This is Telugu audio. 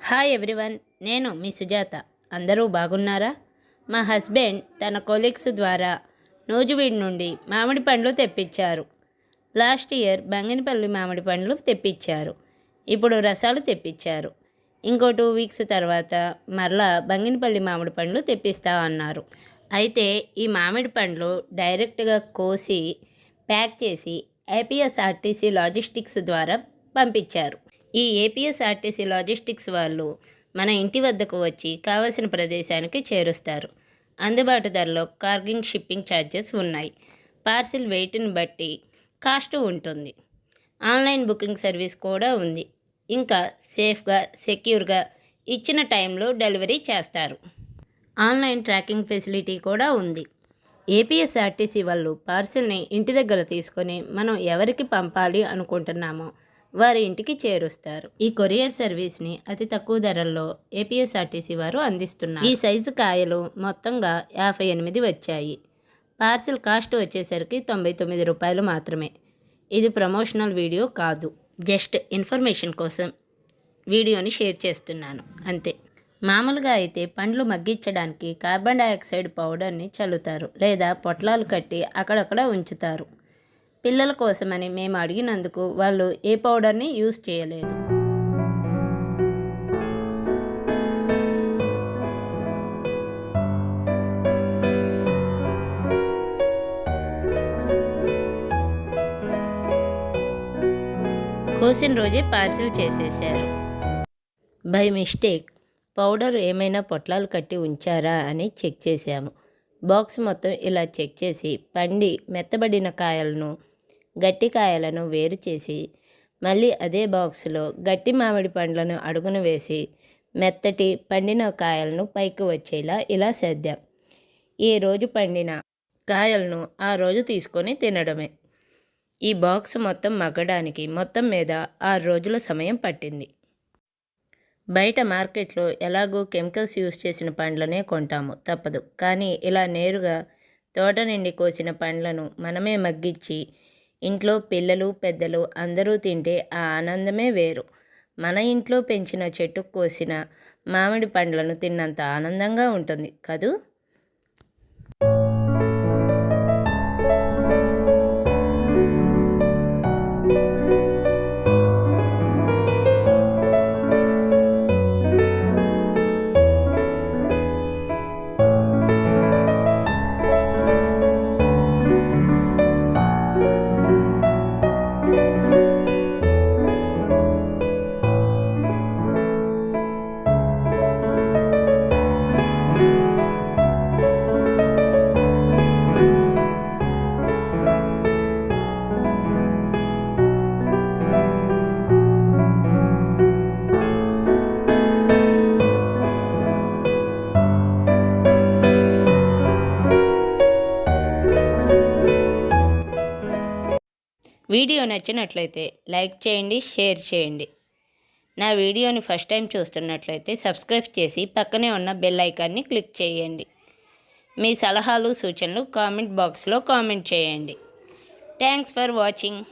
హాయ్ ఎవ్రీవన్ నేను మీ సుజాత. అందరూ బాగున్నారా? మా హస్బెండ్ తన కొలీగ్స్ ద్వారా నూజువీడి నుండి మామిడి పండ్లు తెప్పించారు. లాస్ట్ ఇయర్ బంగినపల్లి మామిడి పండ్లు తెప్పించారు. ఇప్పుడు రసాలు తెప్పించారు. ఇంకో టూ వీక్స్ తర్వాత మరలా బంగినపల్లి మామిడి పండ్లు తెప్పిస్తా అన్నారు. అయితే ఈ మామిడి పండ్లు డైరెక్ట్గా కోసి ప్యాక్ చేసి ఏపీఎస్ఆర్టీసీ లాజిస్టిక్స్ ద్వారా పంపించారు. ఈ ఏపీఎస్ఆర్టీసీ లాజిస్టిక్స్ వాళ్ళు మన ఇంటి వద్దకు వచ్చి కావలసిన ప్రదేశానికి చేరుస్తారు. అందుబాటు ధరలో కార్గింగ్ షిప్పింగ్ ఛార్జెస్ ఉన్నాయి. పార్సిల్ వెయిట్ని బట్టి కాస్ట్ ఉంటుంది. ఆన్లైన్ బుకింగ్ సర్వీస్ కూడా ఉంది. ఇంకా సేఫ్గా సెక్యూర్గా ఇచ్చిన టైంలో డెలివరీ చేస్తారు. ఆన్లైన్ ట్రాకింగ్ ఫెసిలిటీ కూడా ఉంది. ఏపీఎస్ఆర్టీసీ వాళ్ళు పార్సిల్ని ఇంటి దగ్గర తీసుకొని మనం ఎవరికి పంపాలి అనుకుంటున్నామో వారి ఇంటికి చేరుస్తారు. ఈ కొరియర్ సర్వీస్ని అతి తక్కువ ధరల్లో ఏపీఎస్ఆర్టీసీ వారు అందిస్తున్నారు. ఈ సైజు కాయలు మొత్తంగా యాభై ఎనిమిది వచ్చాయి. పార్సిల్ కాస్ట్ వచ్చేసరికి తొంభై తొమ్మిది రూపాయలు మాత్రమే. ఇది ప్రమోషనల్ వీడియో కాదు. జస్ట్ ఇన్ఫర్మేషన్ కోసం వీడియోని షేర్ చేస్తున్నాను. అంతే. మామూలుగా అయితే పండ్లు మగ్గించడానికి కార్బన్ డయాక్సైడ్ పౌడర్ని చల్లుతారు లేదా పొట్లాలు కట్టి అక్కడక్కడ ఉంచుతారు. పిల్లల కోసమని మేము అడిగినందుకు వాళ్ళు ఏ పౌడర్ని యూజ్ చేయలేదు. కోసిన రోజే పార్సిల్ చేసేశారు. By mistake. పౌడర్ ఏమైనా పొట్లాలు కట్టి ఉంచారా అని చెక్ చేశాము. బాక్స్ మొత్తం ఇలా చెక్ చేసి పండి మెత్తబడిన కాయలను గట్టి కాయలను వేరు చేసి మళ్ళీ అదే బాక్స్లో గట్టి మామిడి పండ్లను అడుగున వేసి మెత్తటి పండిన కాయలను పైకి వచ్చేలా ఇలా సేద్దాం ఈ రోజు పండిన కాయలను ఆ రోజు తీసుకొని తినడమే. ఈ బాక్స్ మొత్తం మగ్గడానికి మొత్తం మీద ఆరు రోజుల సమయం పట్టింది. బయట మార్కెట్లో ఎలాగో కెమికల్స్ యూస్ చేసిన పండ్లనే కొంటాము తప్పదు. కానీ ఇలా నేరుగా తోట నుండి కోసిన పండ్లను మనమే మగ్గించి ఇంట్లో పిల్లలు పెద్దలు అందరూ తింటే ఆ ఆనందమే వేరు. మన ఇంట్లో పెంచిన చెట్టు కోసిన మామిడి పండ్లను తిన్నంత ఆనందంగా ఉంటుంది కదూ? వీడియో నచ్చినట్లయితే లైక్ చేయండి షేర్ చేయండి. నా వీడియోని ఫస్ట్ టైం చూస్తున్నట్లయితే సబ్స్క్రైబ్ చేసి పక్కనే ఉన్న బెల్ ఐకాన్ని క్లిక్ చేయండి. మీ సలహాలు సూచనలు కామెంట్ బాక్స్లో కామెంట్ చేయండి. Thanks for watching.